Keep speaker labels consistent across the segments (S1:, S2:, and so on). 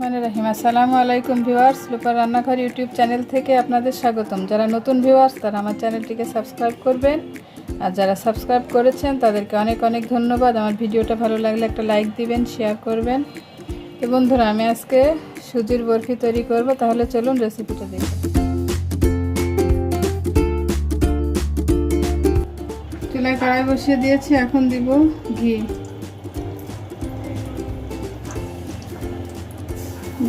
S1: রহমান রাহিম। আসসালামু আলাইকুম ভিউয়ার্স, লুপার রান্নাঘর ইউটিউব চ্যানেল থেকে আপনাদের স্বাগতম। যারা নতুন ভিউয়ার্স, তারা আমার চ্যানেলটিকে সাবস্ক্রাইব করবেন। আর যারা সাবস্ক্রাইব করেছেন, তাদেরকে অনেক অনেক ধন্যবাদ। আমার ভিডিওটা ভালো লাগলে একটা লাইক দিবেন, শেয়ার করবেন। তো বন্ধুরা, আমি আজকে সুজির বরফি তৈরি করব। তাহলে চলুন রেসিপিটা দেখি। চুলায় কড়াই বসিয়ে দিয়েছি, এখন দিব ঘি।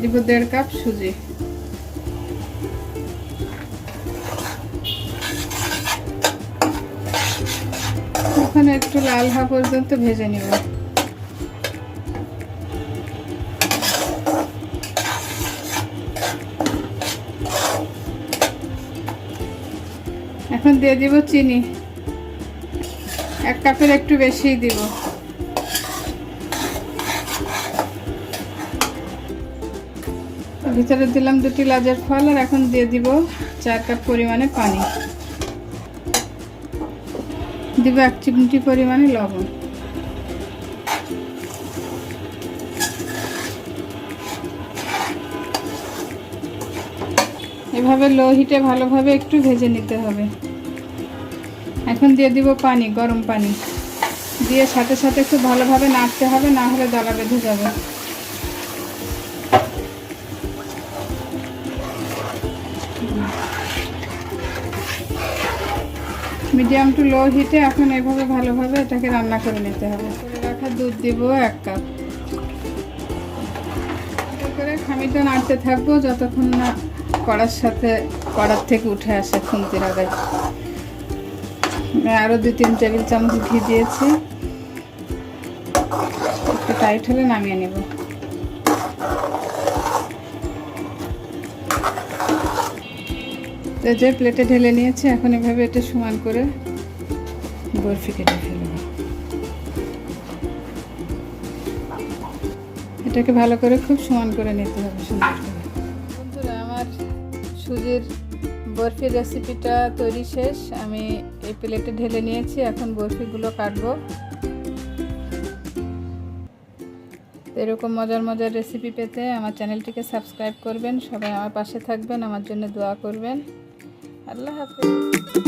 S1: দিব দেড় কাপ সুজি। ওখানে একটু লাল হওয়া পর্যন্ত ভেজে নিব। এখন দিয়ে দিব চিনি। এক কাপের একটু বেশিই দিব। ভিতরে দিলাম দুটি লাজের ফল আর এখন দিয়ে দিব চার কাপ পরিমাণে পানি। দিব এক চিমটি পরিমাণে লবণ। এভাবে লো হিটে ভালোভাবে একটু ভেজে নিতে হবে। এখন দিয়ে দিব পানি, গরম পানি। দিয়ে সাথে সাথে একটু ভালোভাবে নাড়তে হবে, না হলে দলা বেঁধে যাবে। মিডিয়াম টু লো হিটে এখন এভাবে ভালোভাবে এটাকে রান্না করে নিতে হবে। রাখা দুধ দিব এক কাপ। করে খামিটা নাড়তে থাকব যতক্ষণ না কড়ার সাথে, কড়ার থেকে উঠে আসে খুন্তির আগে। আরও দুই তিন টেবিল চামচ ঘি দিয়েছি। একটু টাইট হলে নামিয়ে নেব। যে প্লেটে ঢেলে নিয়েছি, এখন এভাবে এটা সমান করে বরফি কেটে ফেলব। এটাকে ভালো করে খুব সমান করে নিতে হবে, সুন্দর করে। বন্ধুরা, আমার সুজির বরফির রেসিপিটা তৈরি শেষ। আমি এই প্লেটে ঢেলে নিয়েছি, এখন বরফিগুলো কাটবো। এরকম মজার মজার রেসিপি পেতে আমার চ্যানেলটিকে সাবস্ক্রাইব করবেন। সবাই আমার পাশে থাকবেন, আমার জন্য দোয়া করবেন। الله حافظ